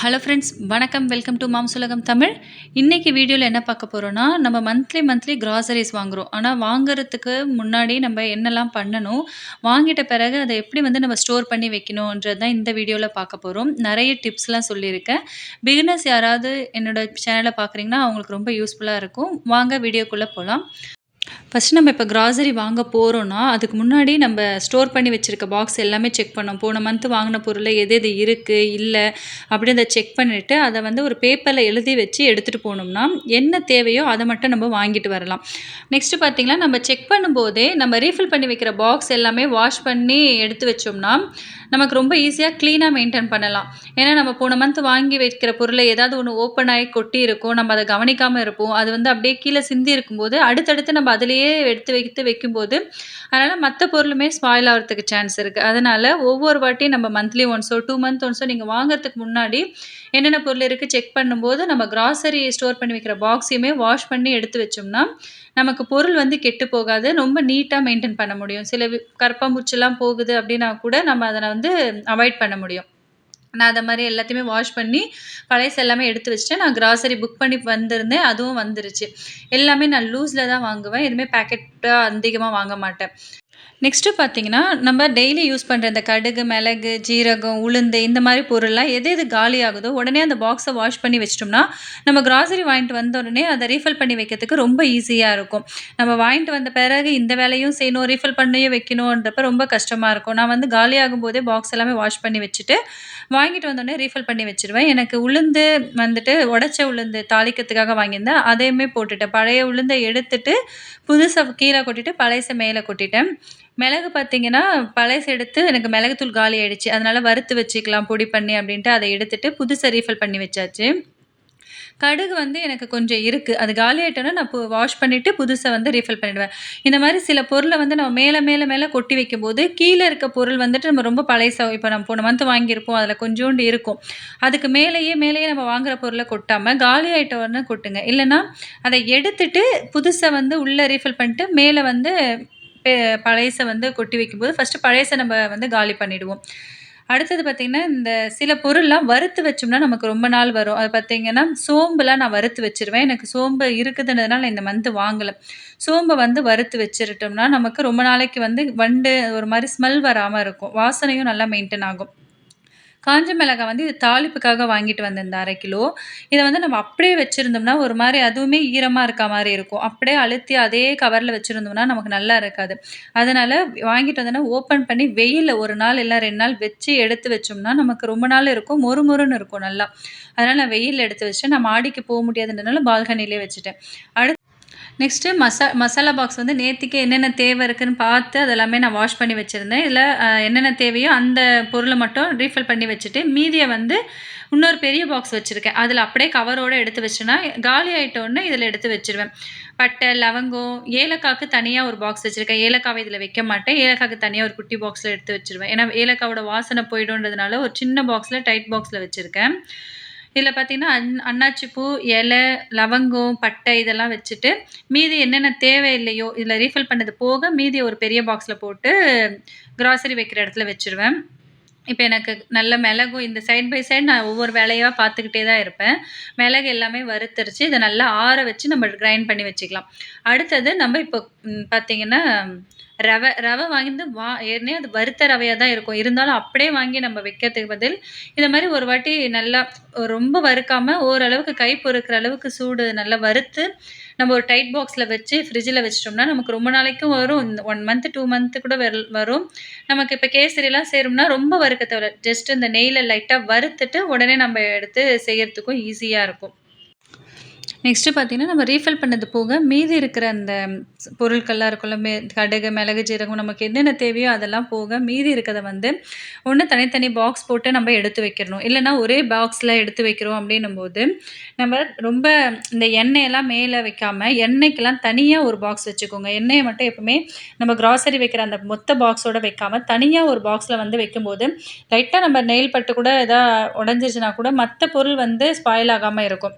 Hello friends வணக்கம். Welcome to மாம் சுலகம் தமிழ் இன்றைக்கி வீடியோவில் என்ன பார்க்க போகிறோன்னா நம்ம மந்த்லி மந்த்லி கிராசரிஸ் வாங்குகிறோம் ஆனால் வாங்குறதுக்கு முன்னாடி நம்ம என்னெல்லாம் பண்ணணும் வாங்கிட்ட பிறகு அதை எப்படி வந்து நம்ம ஸ்டோர் பண்ணி வைக்கணுன்றது தான் இந்த வீடியோவில் பார்க்க போகிறோம் நிறைய டிப்ஸ்லாம் சொல்லியிருக்கேன். பிகினர்ஸ் யாராவது என்னோட சேனலை பார்க்குறீங்கன்னா அவங்களுக்கு ரொம்ப யூஸ்ஃபுல்லாக இருக்கும். வாங்க வீடியோக்குள்ளே போகலாம் ஃபஸ்ட்டு நம்ம இப்போ கிராசரி வாங்க போகிறோன்னா அதுக்கு முன்னாடி நம்ம ஸ்டோர் பண்ணி வச்சுருக்க பாக்ஸ் எல்லாமே செக் பண்ணோம். போன மந்த் வாங்கின பொருள் எது எது இருக்குது இல்லை அப்படின்னு அதை செக் பண்ணிவிட்டு அதை வந்து ஒரு பேப்பரில் எழுதி வச்சு எடுத்துகிட்டு போனோம்னா என்ன தேவையோ அதை மட்டும் நம்ம வாங்கிட்டு வரலாம். நெக்ஸ்ட்டு பார்த்திங்கன்னா நம்ம செக் பண்ணும்போதே நம்ம ரீஃபில் பண்ணி வைக்கிற பாக்ஸ் எல்லாமே வாஷ் பண்ணி எடுத்து வச்சோம்னா நமக்கு ரொம்ப ஈஸியாக க்ளீனாக மெயின்டைன் பண்ணலாம். ஏன்னா நம்ம போன மந்த் வாங்கி வைக்கிற பொருளை ஏதாவது ஒன்று ஓப்பன் ஆகி கொட்டி இருக்கும் நம்ம அதை கவனிக்காமல் இருப்போம். அது வந்து அப்படியே கீழே சிந்தி இருக்கும்போது அடுத்தடுத்து நம்ம அதிலேயே எடுத்து வைத்து வைக்கும்போது அதனால் மற்ற பொருளுமே ஸ்பாயில் ஆகிறதுக்கு சான்ஸ் இருக்குது அதனால் ஒவ்வொரு வாட்டியும் நம்ம மந்த்லி ஒன்ஸோ டூ மந்த் ஒன்ஸோ நீங்கள் வாங்குறதுக்கு முன்னாடி என்னென்ன பொருள் இருக்குது செக் பண்ணும்போது நம்ம கிராசரி ஸ்டோர் பண்ணி வைக்கிற பாக்ஸையுமே வாஷ் பண்ணி எடுத்து வச்சோம்னா நமக்கு பொருள் வந்து கெட்டு போகாது. ரொம்ப நீட்டாக மெயின்டைன் பண்ண முடியும். சில வி கரப்பாம்பூச்சிலாம் போகுது அப்படின்னா கூட நம்ம அதை வந்து அவாய்ட் பண்ண முடியும். நான் அதை மாதிரி எல்லாத்தையுமே வாஷ் பண்ணி பழைசு எல்லாமே எடுத்து வச்சுட்டு நான் கிராசரி புக் பண்ணி வந்திருந்தேன். அதுவும் வந்துருச்சு. எல்லாமே நான் லூஸில் தான் வாங்குவேன். எதுவுமே பேக்கெட்டாக அதிகமாக வாங்க மாட்டேன். நெக்ஸ்ட்டு பார்த்தீங்கன்னா நம்ம டெய்லி யூஸ் பண்ணுற இந்த கடுகு மிளகு ஜீரகம் உளுந்து இந்த மாதிரி பொருள்லாம் எது எது காலி ஆகுதோ உடனே அந்த பாக்ஸை வாஷ் பண்ணி வச்சிட்டோம்னா நம்ம கிராசரி வாங்கிட்டு வந்த உடனே அதை ரீஃபில் பண்ணி வைக்கிறதுக்கு ரொம்ப ஈஸியாக இருக்கும். நம்ம வாங்கிட்டு வந்த பிறகு இந்த வேலையும் செய்யணும் ரீஃபில் பண்ணியே வைக்கணுன்றப்ப ரொம்ப கஷ்டமாக இருக்கும். நான் வந்து காலி ஆகும்போதே பாக்ஸ் எல்லாமே வாஷ் பண்ணி வச்சுட்டு வாங்கிட்டு வந்தோடனே ரீஃபில் பண்ணி வச்சுருவேன். எனக்கு உளுந்து வந்துட்டு உடச்ச உளுந்து தாளிக்கிறதுக்காக வாங்கியிருந்தேன். அதையுமே போட்டுட்டேன். பழைய உளுந்தை எடுத்துட்டு புதுசாக கீழே கொட்டிட்டு பழையசை மேலே கொட்டிட்டேன். மிளகு பார்த்தீங்கன்னா பழசு எடுத்து எனக்கு மிளகுத்தூள் காலி ஆயிடுச்சு. அதனால் வறுத்து வச்சுக்கலாம் பொடி பண்ணி அப்படின்ட்டு அதை எடுத்துட்டு புதுசாக ரீஃபில் பண்ணி வச்சாச்சு. கடுகு வந்து எனக்கு கொஞ்சம் இருக்குது அது காலி ஆகிட்டோன்னா நான் இப்போ வாஷ் பண்ணிவிட்டு புதுசாக வந்து ரீஃபில் பண்ணிவிடுவேன் இந்த மாதிரி சில பொருளை வந்து நம்ம மேலே மேலே மேலே கொட்டி வைக்கும்போது கீழே இருக்க பொருள் வந்துட்டு நம்ம ரொம்ப பழைசாக இப்போ நம்ம போன மந்த் வாங்கியிருப்போம். அதில் கொஞ்சோண்டு இருக்கும். அதுக்கு மேலேயே மேலேயே நம்ம வாங்குகிற பொருளை கொட்டாமல் காலி ஆகிட்டோன்னு கொட்டுங்க. இல்லைன்னா அதை எடுத்துட்டு புதுசாக வந்து உள்ளே ரீஃபில் பண்ணிட்டு மேலே வந்து பழையசை வந்து கொட்டி வைக்கும்போது ஃபஸ்ட்டு பழையசை நம்ம வந்து காலி பண்ணிவிடுவோம் அடுத்தது பார்த்திங்கன்னா இந்த சில பொருள்லாம் வறுத்து வச்சோம்னா நமக்கு ரொம்ப நாள் வரும். அது பார்த்திங்கன்னா சோம்புலாம் நான் வறுத்து வச்சுருவேன். எனக்கு சோம்பு இருக்குதுன்றதுனால நான் இந்த மந்த்து வாங்கலை. சோம்பை வந்து வறுத்து வச்சுருட்டோம்னா நமக்கு ரொம்ப நாளைக்கு வந்து வண்டு ஒரு மாதிரி ஸ்மெல் வராமல் இருக்கும். வாசனையும் நல்லா மெயின்டைன் ஆகும். காஞ்ச மிளகாய் வந்து இது தாளிப்புக்காக வாங்கிட்டு வந்திருந்தேன் அரை கிலோ. இதை வந்து நம்ம அப்படியே வச்சுருந்தோம்னா ஒரு மாதிரி அதுவுமே ஈரமாக இருக்க மாதிரி இருக்கும். அப்படியே அழுத்தி அதே கவரில் வச்சுருந்தோம்னா நமக்கு நல்லா இருக்காது. அதனால் வாங்கிட்டு வந்தோன்னா ஓப்பன் பண்ணி வெயிலில் ஒரு நாள் இல்லை ரெண்டு நாள் வச்சு எடுத்து வச்சோம்னா நமக்கு ரொம்ப நாள் இருக்கும். மொறு மொறுன்னு இருக்கும் நல்லா. அதனால் நான் வெயிலில் எடுத்து வச்சுட்டு நான் மாடிக்கு போக முடியாதுன்றதுனால பால்கனிலே வச்சுட்டேன். அடுத்து நெக்ஸ்ட்டு மசா மசாலா பாக்ஸ் வந்து நேற்றுக்கு என்னென்ன தேவை இருக்குதுன்னு பார்த்து அதெல்லாமே நான் வாஷ் பண்ணி வச்சுருந்தேன். இதில் என்னென்ன தேவையோ அந்த பொருளை மட்டும் ரீஃபில் பண்ணி வச்சுட்டு மீதியை வந்து இன்னொரு பெரிய பாக்ஸ் வச்சுருக்கேன். அதில் அப்படியே கவரோடு எடுத்து வச்சுன்னா காலி ஆகிட்டோன்னே இதில் எடுத்து வச்சுருவேன். பட்டை லவங்கம் ஏலக்காவுக்கு தனியாக ஒரு பாக்ஸ் வச்சுருக்கேன். ஏலக்காவை இதில் வைக்க மாட்டேன். ஏலக்காவுக்கு தனியாக ஒரு குட்டி பாக்ஸில் எடுத்து வச்சுருவேன். ஏன்னா ஏலக்காவோட வாசனை போய்டுன்றதுனால ஒரு சின்ன பாக்ஸில் டைட் பாக்ஸில் வச்சுருக்கேன். இதில் பார்த்திங்கன்னா அன் அன்னாச்சி பூ இலை லவங்கம் பட்டை இதெல்லாம் வச்சுட்டு மீதி என்னென்ன தேவை இல்லையோ இதில் ரீஃபில் பண்ணது போக மீதி ஒரு பெரிய பாக்ஸில் போட்டு கிராசரி வைக்கிற இடத்துல வச்சுருவேன். இப்போ எனக்கு நல்ல மிளகும் இந்த சைட் பை சைடு நான் ஒவ்வொரு வேலையாக பார்த்துக்கிட்டே தான் இருப்பேன். மிளகு எல்லாமே வறுத்தரிச்சு இதை நல்லா ஆற வச்சு நம்ம கிரைண்ட் பண்ணி வச்சுக்கலாம். அடுத்தது நம்ம இப்போ பார்த்திங்கன்னா ரவை ரவை வாங்கிட்டு வா ஏற்கனவே அது வறுத்த ரவையாக தான் இருக்கும். இருந்தாலும் அப்படியே வாங்கி நம்ம வைக்கிறதுக்கு பதில் இந்த மாதிரி ஒரு வாட்டி நல்லா ரொம்ப வறுக்காமல் ஓரளவுக்கு கை பொறுக்கிற அளவுக்கு சூடு நல்லா வறுத்து நம்ம ஒரு டைட் பாக்ஸில் வச்சு ஃப்ரிட்ஜில் வச்சிட்டோம்னா நமக்கு ரொம்ப நாளைக்கும் வரும். ஒன் மந்த் டூ மந்த்து கூட வரும். நமக்கு இப்போ கேசரிலாம் செய்கிறோம்னா ரொம்ப வறுக்க தேவை ஜஸ்ட் இந்த நெய்யில் லைட்டாக வறுத்துட்டு உடனே நம்ம எடுத்து செய்கிறதுக்கும் ஈஸியாக இருக்கும். நெக்ஸ்ட்டு பார்த்திங்கன்னா நம்ம ரீஃபில் பண்ணது போக மீதி இருக்கிற அந்த பொருட்கள்லாம் இருக்கும்ல மே கடுகு மிளகு ஜீரகம் நமக்கு என்னென்ன தேவையோ அதெல்லாம் போக மீதி இருக்கிறத வந்து ஒன்று தனித்தனி பாக்ஸ் போட்டு நம்ம எடுத்து வைக்கிறணும். இல்லைனா ஒரே பாக்ஸில் எடுத்து வைக்கிறோம் அப்படின்னும் போது நம்ம ரொம்ப இந்த எண்ணெயெல்லாம் மேலே வைக்காமல் எண்ணெய்க்கெல்லாம் தனியாக ஒரு பாக்ஸ் வச்சுக்கோங்க. எண்ணெயை மட்டும் எப்பவுமே நம்ம கிராசரி வைக்கிற அந்த மொத்த பாக்ஸோடு வைக்காமல் தனியாக ஒரு பாக்ஸில் வந்து வைக்கும்போது லைட்டாக நம்ம நெயில் பட்டு கூட எதாவது உடஞ்சிருச்சுனா கூட மற்ற பொருள் வந்து ஸ்பாயில் ஆகாமல் இருக்கும்.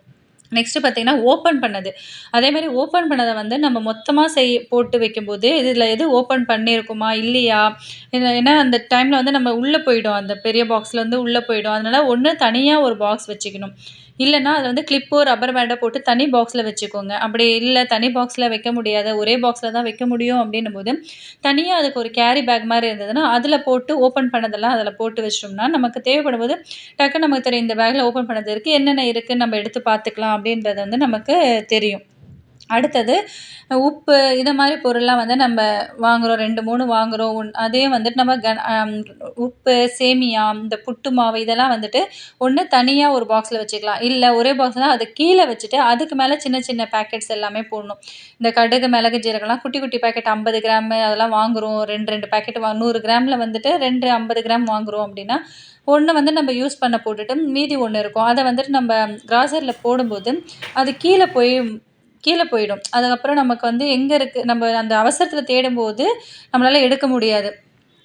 நெக்ஸ்ட்டு பார்த்தீங்கன்னா, ஓப்பன் பண்ணது. அதே மாதிரி ஓப்பன் பண்ணதை வந்து நம்ம மொத்தமாக செய் போட்டு வைக்கும்போது, இதில் எது ஓப்பன் பண்ணியிருக்குமா? இல்லையா? ஏன்னா அந்த டைமில் வந்து நம்ம உள்ளே போயிடும். அந்த பெரிய பாக்ஸில் வந்து உள்ளே போயிடும். அதனால ஒன்று தனியாக ஒரு பாக்ஸ் வச்சுக்கணும். இல்லைன்னா அதில் வந்து கிளிப்போ, ரப்பர் பேண்டோ போட்டு தனி பாக்ஸில் வச்சுக்கோங்க. அப்படி இல்லை தனி பாக்ஸில் வைக்க முடியாத ஒரே பாக்ஸில் தான் வைக்க முடியும் அப்படின்னும் போது தனியாக அதுக்கு ஒரு கேரி பேக் மாதிரி இருந்ததுன்னா, அதில் போட்டு ஓப்பன் பண்ணதெல்லாம் அதில் போட்டு வச்சிட்டோம்னா நமக்கு தேவைப்படும் போது டக்குன்னு நமக்கு தெரியும். இந்த பேக்கில் ஓப்பன் பண்ணது என்னென்ன இருக்குன்னு நம்ம எடுத்து பார்த்துக்கலாம் அப்படின்றது வந்து நமக்கு தெரியும். அடுத்தது உப்பு இதை மாதிரி பொருள்லாம் வந்து நம்ம வாங்குறோம் 2, 3 வாங்குறோம். ஒன் அதே வந்துட்டு நம்ம கன உப்பு, சேமியா, இந்த புட்டு மாவு இதெல்லாம் வந்துட்டு ஒன்று தனியாக ஒரு பாக்ஸில் வச்சுக்கலாம். இல்லை ஒரே பாக்ஸ்னா அது கீழே வச்சுட்டு, அதுக்கு மேலே சின்ன சின்ன பேக்கெட்ஸ் எல்லாமே போடணும். இந்த கடுகு, மிளகு, ஜீரகம்லாம் குட்டி குட்டி பேக்கெட் 50 கிராமு அதெல்லாம் வாங்குறோம். 2, 2 பேக்கெட் வா நூறு கிராமில் வந்துட்டு 2 50 கிராம் வாங்குறோம் அப்படின்னா, ஒன்று வந்து நம்ம யூஸ் பண்ண போட்டுட்டு, மீதி ஒன்று இருக்கும். அதை வந்துட்டு நம்ம கிராசரில் போடும்போது, அது கீழே போய் கீழே போயிடும். அதுக்கப்புறம் நமக்கு வந்து எங்கே இருக்குது நம்ம அந்த அவசரத்தில் தேடும்போது, நம்மளால் எடுக்க முடியாது.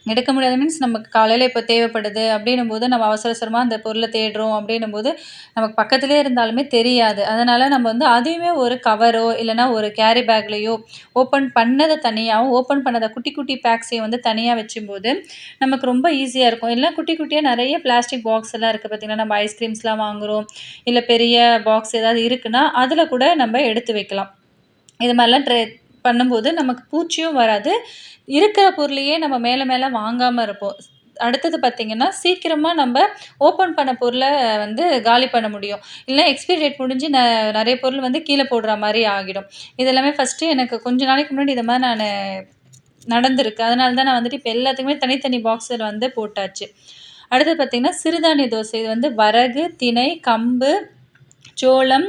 எடுக்க முடியாது மீன்ஸ் நமக்கு காலையில் இப்போ தேவைப்படுது அப்படின்னும் போது நம்ம அவசர அவசரமாக அந்த பொருளை தேடுறோம் அப்படின்னும்போது, நமக்கு பக்கத்திலே இருந்தாலுமே தெரியாது. அதனால் நம்ம வந்து அதையுமே ஒரு கவரோ, இல்லைனா ஒரு கேரி பேக்லேயோ ஓப்பன் பண்ணதை தனியாகவும் ஓப்பன் பண்ணதை குட்டி குட்டி பேக்ஸையும் வந்து தனியாக வச்சும்போது, நமக்கு ரொம்ப ஈஸியாக இருக்கும். இல்லை குட்டி குட்டியாக நிறைய பிளாஸ்டிக் பாக்ஸ் எல்லாம் இருக்குது பார்த்திங்கன்னா நம்ம ஐஸ்கிரீம்ஸ்லாம் வாங்குறோம். இல்லை பெரிய பாக்ஸ் ஏதாவது இருக்குன்னா, அதில் கூட நம்ம எடுத்து வைக்கலாம். இது மாதிரிலாம் ட்ரெ பண்ணும்போது நமக்கு பூச்சியும் வராது. இருக்கிற பொருளையே நம்ம மேலே மேலே வாங்காமல் இருப்போம். அடுத்தது பார்த்திங்கன்னா சீக்கிரமாக நம்ம ஓப்பன் பண்ண பொருளை வந்து காலி பண்ண முடியும். இல்லை எக்ஸ்பைரி டேட் முடிஞ்சு ந நிறைய பொருள் வந்து கீழே போடுற மாதிரி ஆகிடும். இது எல்லாமே எனக்கு கொஞ்ச நாளைக்கு முன்னாடி இதை மாதிரி நான் நடந்திருக்கு. அதனால தான் நான் வந்துட்டு இப்போ எல்லாத்துக்குமே தனித்தனி பாக்ஸில் வந்து போட்டாச்சு. அடுத்தது பார்த்திங்கன்னா சிறுதானிய தோசை. இது வந்து வரகு, திணை, கம்பு, சோளம்,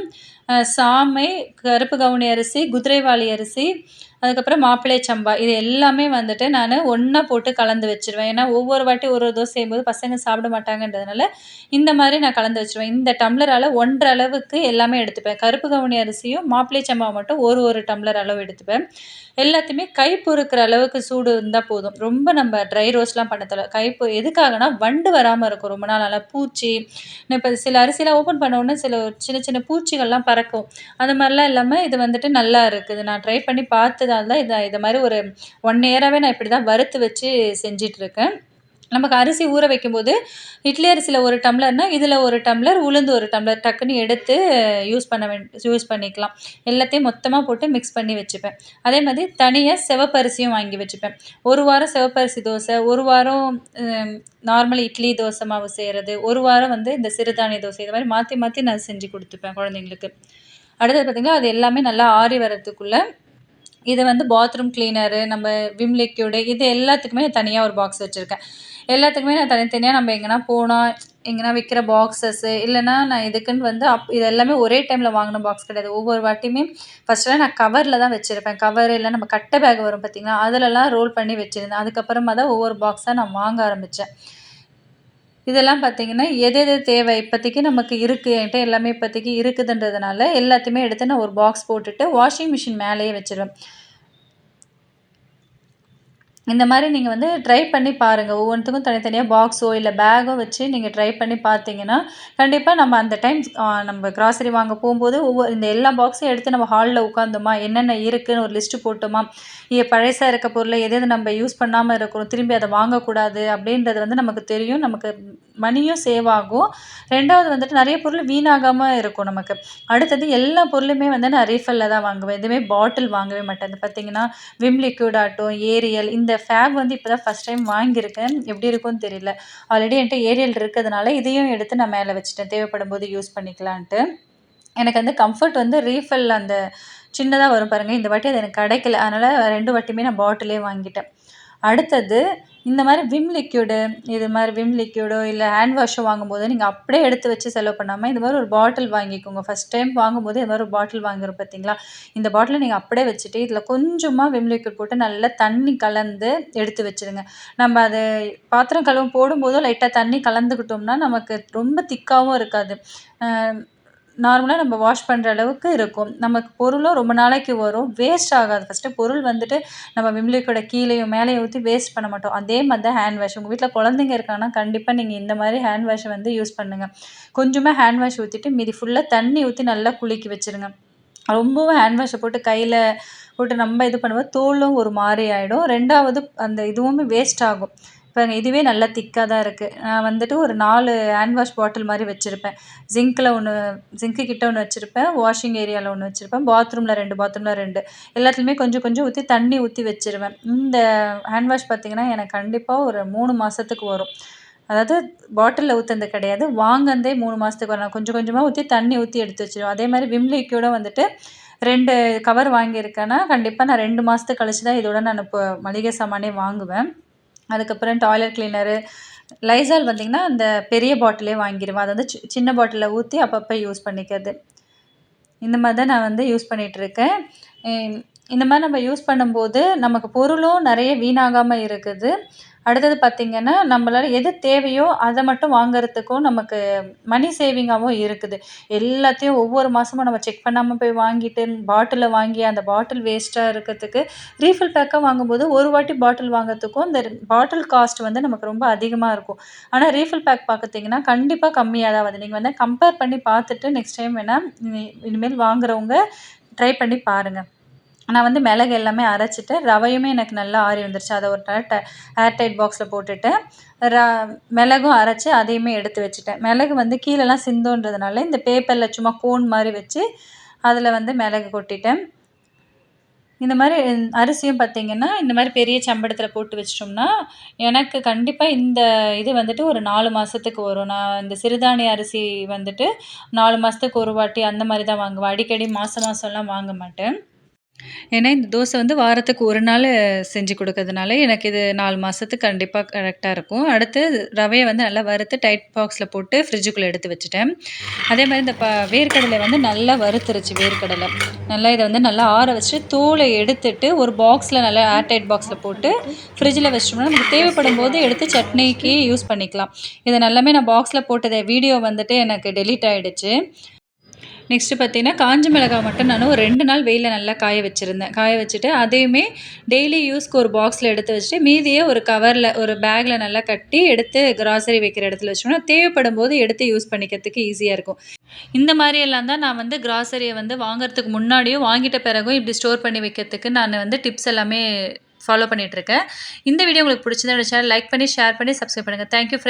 சாமை, கருப்பு கவுனி அரிசி, குதிரைவாலி அரிசி, அதுக்கப்புறம் மாப்பிள்ளை சம்பா. இது எல்லாமே வந்துட்டு நான் ஒன்றா போட்டு கலந்து வச்சுருவேன். ஏன்னா, ஒவ்வொரு வாட்டி ஒரு ஒரு தோசை செய்யும்போது பசங்க சாப்பிட மாட்டாங்கன்றதுனால, இந்த மாதிரி நான் கலந்து வச்சுருவேன். இந்த டம்ளரால் ஒன்றரை அளவுக்கு எல்லாமே எடுத்துப்பேன். கருப்பு கவுனி அரிசியும், மாப்பிள்ளை சம்பா மட்டும் ஒரு ஒரு டம்ளர் அளவு எடுத்துப்பேன். எல்லாத்தையுமே கை பொறுக்கிற அளவுக்கு சூடு இருந்தால் போதும். ரொம்ப நம்ம ட்ரை ரோஸ்ட்லாம் பண்ண கை பொ எதுக்காகன்னா, வண்டு வராமல் இருக்கும் ரொம்ப நாள் நல்லா பூச்சி இப்போ சில அரிசிலாம் ஓப்பன் பண்ண உடனே சில சின்ன சின்ன பூச்சிகள்லாம் பறக்கும். அந்த மாதிரிலாம் இல்லாமல் இது வந்துட்டு நல்லா இருக்குது. நான் ட்ரை பண்ணி பார்த்து பார்த்ததால தான் இதை இதை மாதிரி ஒரு ஒன் இயராகவே நான் இப்படி தான் வறுத்து வச்சு செஞ்சிட்ருக்கேன் நமக்கு அரிசி ஊற வைக்கும்போது, இட்லி அரிசியில் ஒரு டம்ளர்னால் இதில் ஒரு டம்ளர், உளுந்து ஒரு டம்ளர் டக்குன்னு எடுத்து யூஸ் பண்ண வேண்டி யூஸ் பண்ணிக்கலாம். எல்லாத்தையும் மொத்தமாக போட்டு மிக்ஸ் பண்ணி வச்சுப்பேன். அதே மாதிரி தனியாக சிவப்பரிசியும் வாங்கி வச்சுப்பேன். ஒரு வாரம் சிவப்பரிசி தோசை, ஒரு வாரம் நார்மல் இட்லி, தோசை மாவு செய்கிறது ஒரு வாரம் வந்து இந்த சிறுதானிய தோசை. இது மாதிரி மாற்றி மாற்றி நான் செஞ்சு கொடுத்துப்பேன் குழந்தைங்களுக்கு. அடுத்தது பார்த்திங்கன்னா அது எல்லாமே நல்லா ஆறி வரதுக்குள்ள, இது வந்து பாத்ரூம் கிளீனரு, நம்ம விம் லிக்யூடு இது எல்லாத்துக்குமே தனியாக ஒரு பாக்ஸ் வச்சுருக்கேன். எல்லாத்துக்குமே நான் தனித்தனியாக நம்ம எங்கேனா போனால் எங்கேனா விற்கிற பாக்ஸஸ்ஸு இல்லைனா நான் இதுக்குன்னு வந்து அப் இது எல்லாமே ஒரே டைமில் வாங்கின பாக்ஸ் கிடையாது. ஒவ்வொரு வாட்டியுமே ஃபர்ஸ்ட்லாம் நான் கவரில் தான் வச்சுருப்பேன். கவர் இல்லை நம்ம கட்டை பேக் வரும் பார்த்திங்கன்னா அதிலலாம் ரோல் பண்ணி வச்சுருந்தேன். அதுக்கப்புறமா தான் ஒவ்வொரு பாக்ஸாக நான் வாங்க ஆரம்பித்தேன் இதெல்லாம் பார்த்தீங்கன்னா, எது எது தேவை இப்போதைக்கு நமக்கு இருக்குது என்கிட்ட எல்லாமே இப்போதைக்கு இருக்குதுன்றதுனால, எல்லாத்தையுமே எடுத்து நான் ஒரு பாக்ஸ் போட்டுட்டு, வாஷிங் மிஷின் மேலேயே வச்சுருவேன். இந்த மாதிரி நீங்கள் வந்து ட்ரை பண்ணி பாருங்க. ஒவ்வொன்றுத்துக்கும் தனித்தனியாக பாக்ஸோ, இல்லை பேக்கோ வச்சு நீங்கள் ட்ரை பண்ணி பார்த்தீங்கன்னா, கண்டிப்பாக நம்ம அந்த டைம் நம்ம கிராசரி வாங்க போகும்போது ஒவ்வொரு இந்த எல்லா பாக்ஸையும் எடுத்து நம்ம ஹாலில் உட்காந்தோமா, என்னென்ன இருக்குன்னு ஒரு லிஸ்ட்டு போட்டோமா, எ பழசாக இருக்க பொருளை எது எது நம்ம யூஸ் பண்ணாமல் இருக்கிறோம், திரும்பி அதை வாங்கக்கூடாது அப்படின்றது வந்து நமக்கு தெரியும். நமக்கு மணியும் சேவ் ஆகும். ரெண்டாவது வந்துட்டு நிறைய பொருள் வீணாகாமல் இருக்கும் நமக்கு. அடுத்தது எல்லா பொருளுமே வந்து நான் ரீஃபில்ல தான் வாங்குவேன். எதுவுமே பாட்டில் வாங்கவே மாட்டேன். பார்த்தீங்கன்னா, விம் லிக்விட் ஆகட்டும், ஏரியல் இந்த ஃபேப் வந்து இப்போ தான் ஃபர்ஸ்ட் டைம் வாங்கியிருக்கேன். எப்படி இருக்கும்னு தெரியல. ஆல்ரெடி என்கிட்ட ஏரியல் இருக்கிறதுனால, இதையும் எடுத்து நான் மேலே வச்சுட்டேன். தேவைப்படும்போது யூஸ் பண்ணிக்கலான்ட்டு. எனக்கு வந்து கம்ஃபர்ட் வந்து ரீஃபில் அந்த சின்னதாக வரும் பாருங்கள் இந்த வாட்டி அது எனக்கு கிடைக்கல. அதனால் ரெண்டு வாட்டியுமே நான் பாட்டிலே வாங்கிட்டேன். அடுத்தது இந்த மாதிரி விம் லிக்யூடு இது மாதிரி விம் லிக்யூடோ இல்லை ஹேண்ட் வாஷோ வாங்கும்போது, நீங்கள் அப்படியே எடுத்து வச்சு செலவு பண்ணாமல் இந்த மாதிரி ஒரு பாட்டில் வாங்கிக்கோங்க. ஃபர்ஸ்ட் டைம் வாங்கும்போது இது மாதிரி ஒரு பாட்டில் வாங்குறோம் பார்த்தீங்களா? இந்த பாட்டிலை நீங்கள் அப்படியே வச்சுட்டு, இதில் கொஞ்சமாக விம் லிக்யூட் போட்டு நல்லா தண்ணி கலந்து எடுத்து வச்சுருங்க. நம்ம அது பாத்திரம் கழுவும் போடும்போதும் லைட்டாக தண்ணி கலந்துக்கிட்டோம்னா, நமக்கு ரொம்ப திக்காகவும் இருக்காது. நார்மலாக நம்ம வாஷ் பண்ணுற அளவுக்கு இருக்கும். நமக்கு பொருளும் ரொம்ப நாளைக்கு வரும். வேஸ்ட் ஆகாது. ஃபர்ஸ்ட்டு பொருள் வந்துட்டு நம்ம விம் லிக்விட கீழேயும் மேலேயும் ஊற்றி வேஸ்ட் பண்ண மாட்டோம். அதே மாதிரி தான் ஹேண்ட் வாஷ். உங்கள் வீட்டில் குழந்தைங்க இருக்காங்கன்னா, கண்டிப்பாக நீங்கள் இந்த மாதிரி ஹேண்ட் வாஷை வந்து யூஸ் பண்ணுங்கள் கொஞ்சமாக ஹேண்ட் வாஷ் ஊற்றிட்டு மீதி ஃபுல்லாக தண்ணி ஊற்றி நல்லா குலுக்கி வச்சுருங்க. ரொம்பவும் ஹேண்ட் வாஷை போட்டு கையில் போட்டு நம்ம இது பண்ணுவோம் தோலும் ஒரு மாதிரி ஆகிடும் ரெண்டாவது அந்த இதுவுமே வேஸ்ட் ஆகும். இப்போ இதுவே நல்லா திக்காக தான் இருக்குது நான் வந்துட்டு ஒரு நாலு ஹேண்ட் வாஷ் பாட்டில் மாதிரி வச்சுருப்பேன் ஜிங்க்கில் ஒன்று ஜிங்க்கு கிட்ட ஒன்று வச்சுருப்பேன் வாஷிங் ஏரியாவில் ஒன்று வச்சுருப்பேன் பாத்ரூமில் ரெண்டு பாத்ரூமில் ரெண்டு எல்லாத்துலேயுமே கொஞ்சம் கொஞ்சம் ஊற்றி தண்ணி ஊற்றி வச்சுருவேன். இந்த ஹேண்ட் வாஷ் பார்த்திங்கன்னா எனக்கு கண்டிப்பாக ஒரு மூணு மாதத்துக்கு வரும். அதாவது பாட்டிலில் ஊற்றுறது கிடையாது. வாங்குனதே 3 மாசத்துக்கு வரும். நான் கொஞ்சம் கொஞ்சமாக ஊற்றி தண்ணி ஊற்றி எடுத்து வச்சுருவேன். அதே மாதிரி விம் வந்துட்டு ரெண்டு கவர் வாங்கியிருக்கேன்னா, கண்டிப்பாக நான் ரெண்டு மாதத்துக்கு கழிச்சு தான் இதோட நான் இப்போ மளிகை சாமானே வாங்குவேன். அதுக்கப்புறம் டாய்லெட் கிளீனரு, லைசால் பார்த்திங்கன்னா அந்த பெரிய பாட்டிலே வாங்கிருவேன். அதை வந்து சி சின்ன பாட்டிலில் ஊற்றி அப்பப்போ யூஸ் பண்ணிக்கிறது. இந்த மாதிரி தான் நான் வந்து யூஸ் பண்ணிகிட்ருக்கேன் இந்த மாதிரி நம்ம யூஸ் பண்ணும்போது, நமக்கு பொருளும் நிறைய வீணாகாம இருக்குது. அடுத்தது பார்த்திங்கன்னா நம்மளால் எது தேவையோ அதை மட்டும் வாங்குறதுக்கும் நமக்கு மணி சேவிங்காகவும் இருக்குது. எல்லாத்தையும் ஒவ்வொரு மாதமும் நம்ம செக் பண்ணாமல் போய் வாங்கிட்டு, பாட்டிலை வாங்கி அந்த பாட்டில் வேஸ்ட்டாக இருக்கிறதுக்கு ரீஃபில் பேக்காக வாங்கும்போது ஒரு வாட்டி பாட்டில் வாங்குறதுக்கும், இந்த பாட்டில் காஸ்ட் வந்து நமக்கு ரொம்ப அதிகமாக இருக்கும். ஆனால் ரீஃபில் பேக் பார்த்திங்கன்னா கண்டிப்பாக கம்மியாக தான் வந்து நீங்கள் வந்து கம்பேர் பண்ணி பார்த்துட்டு நெக்ஸ்ட் டைம் வேணால் இனிமேல் வாங்குறவங்க ட்ரை பண்ணி பாருங்கள் நான் வந்து மிளகு எல்லாமே அரைச்சிட்டு ரவையுமே எனக்கு நல்லா ஆறி வந்துருச்சு. அதை ஒரு ட ஏர் டைட் பாக்ஸில் போட்டுட்டேன். ர மிளகும் அரைச்சி அதையுமே எடுத்து வச்சுட்டேன். மிளகு வந்து கீழேலாம் சிந்தோன்றதுனால இந்த பேப்பரில் சும்மா கோன் மாதிரி வச்சு, அதில் வந்து மிளகு கொட்டிட்டேன். இந்த மாதிரி அரிசியும் பார்த்தீங்கன்னா, இந்த மாதிரி பெரிய சம்படத்தில் போட்டு வச்சிட்டோம்னா எனக்கு கண்டிப்பாக இந்த இது வந்துட்டு ஒரு நாலு மாதத்துக்கு வரும். நான் இந்த சிறுதானிய அரிசி வந்துட்டு நாலு மாதத்துக்கு ஒரு வாட்டி அந்த மாதிரி தான் வாங்குவேன். அடிக்கடி மாதம் மாதம்லாம் வாங்க மாட்டேன். ஏன்னா, இந்த தோசை வந்து வாரத்துக்கு ஒரு நாள் செஞ்சு கொடுக்கறதுனால எனக்கு இது நாலு மாதத்துக்கு கண்டிப்பாக கரெக்டாக இருக்கும். அடுத்து ரவையை வந்து நல்லா வறுத்து டைட் பாக்ஸில் போட்டு ஃப்ரிட்ஜுக்குள்ளே எடுத்து வச்சுட்டேன். அதே மாதிரி இந்த ப வேர்க்கடலை வந்து நல்லா வறுத்துருச்சு வேர்க்கடலை. நல்லா இதை வந்து நல்லா ஆற வச்சுட்டு, தூளை எடுத்துட்டு ஒரு பாக்ஸில் நல்லா ஏர்டைட் டைட் போட்டு ஃப்ரிட்ஜில் வச்சிட்டோம்னா நமக்கு தேவைப்படும் போது எடுத்து சட்னிக்கு யூஸ் பண்ணிக்கலாம். இதை நல்லாமே நான் பாக்ஸில் போட்டதை வீடியோ வந்துட்டு எனக்கு டெலீட் ஆகிடுச்சு நெக்ஸ்ட்டு பார்த்தீங்கன்னா, காஞ்ச மிளகாய் மட்டும் நான் ஒரு ரெண்டு நாள் வெயிலில் நல்லா காய வச்சுருந்தேன். காய வச்சுட்டு, அதையுமே டெய்லி யூஸ்க்கு ஒரு பாக்ஸில் எடுத்து வச்சுட்டு, மீதியே ஒரு கவரில் ஒரு பேக்கில் நல்லா கட்டி எடுத்து கிராசரி வைக்கிற இடத்துல வச்சுட்டோம்னா, தேவைப்படும்போது எடுத்து யூஸ் பண்ணிக்கிறதுக்கு ஈஸியாக இருக்கும். இந்த மாதிரியெல்லாம் தான் நான் வந்து கிராசரியை வந்து வாங்குறதுக்கு முன்னாடியும், வாங்கிட்ட பிறகும் இப்படி ஸ்டோர் பண்ணி வைக்கிறதுக்கு நான் வந்து டிப்ஸ் எல்லாமே ஃபாலோ பண்ணிகிட்ருக்கேன் இந்த வீடியோ உங்களுக்கு பிடிச்சிருந்தா சேனல் லைக் பண்ணி, ஷேர் பண்ணி, சப்ஸ்கிரைப் பண்ணுங்கள் தேங்க் யூ